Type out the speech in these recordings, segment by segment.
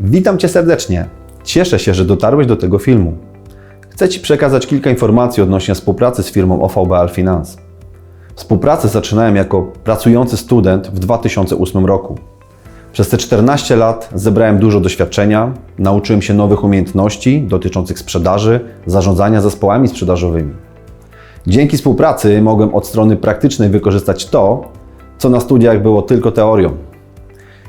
Witam Cię serdecznie. Cieszę się, że dotarłeś do tego filmu. Chcę Ci przekazać kilka informacji odnośnie współpracy z firmą OVB Alfinans. Współpracę zaczynałem jako pracujący student w 2008 roku. Przez te 14 lat zebrałem dużo doświadczenia, nauczyłem się nowych umiejętności dotyczących sprzedaży, zarządzania zespołami sprzedażowymi. Dzięki współpracy mogłem od strony praktycznej wykorzystać to, co na studiach było tylko teorią.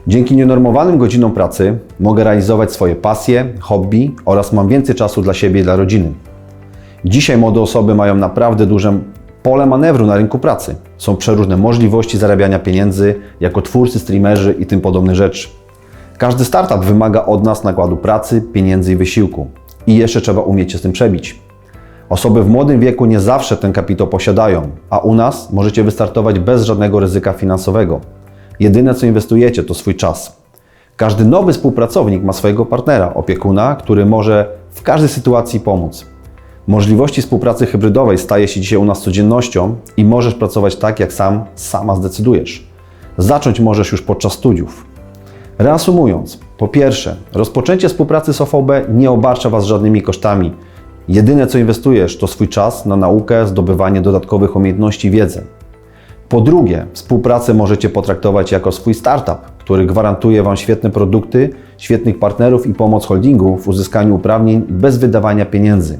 Dzięki nienormowanym godzinom pracy mogę realizować swoje pasje, hobby oraz mam więcej czasu dla siebie i dla rodziny. Dzisiaj młode osoby mają naprawdę duże pole manewru na rynku pracy. Są przeróżne możliwości zarabiania pieniędzy jako twórcy, streamerzy i tym podobne rzeczy. Każdy startup wymaga od nas nakładu pracy, pieniędzy i wysiłku. I jeszcze trzeba umieć się z tym przebić. Osoby w młodym wieku nie zawsze ten kapitał posiadają, a u nas możecie wystartować bez żadnego ryzyka finansowego. Jedyne co inwestujecie to swój czas. Każdy nowy współpracownik ma swojego partnera, opiekuna, który może w każdej sytuacji pomóc. Możliwości współpracy hybrydowej staje się dzisiaj u nas codziennością i możesz pracować tak, jak sam, sama zdecydujesz. Zacząć możesz już podczas studiów. Reasumując, po pierwsze, rozpoczęcie współpracy z OVB nie obarcza Was żadnymi kosztami. Jedyne co inwestujesz to swój czas na naukę, zdobywanie dodatkowych umiejętności i wiedzę. Po drugie, współpracę możecie potraktować jako swój startup, który gwarantuje Wam świetne produkty, świetnych partnerów i pomoc holdingu w uzyskaniu uprawnień bez wydawania pieniędzy.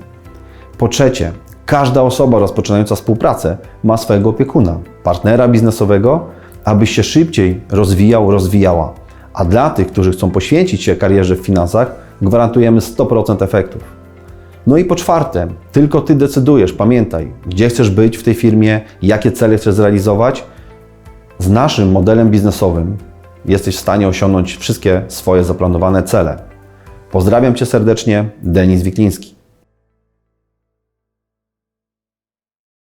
Po trzecie, każda osoba rozpoczynająca współpracę ma swojego opiekuna, partnera biznesowego, aby się szybciej rozwijał, rozwijała. A dla tych, którzy chcą poświęcić się karierze w finansach, gwarantujemy 100% efektów. No i po czwarte, tylko Ty decydujesz, pamiętaj, gdzie chcesz być w tej firmie, jakie cele chcesz zrealizować. Z naszym modelem biznesowym jesteś w stanie osiągnąć wszystkie swoje zaplanowane cele. Pozdrawiam Cię serdecznie, Denis Wikliński.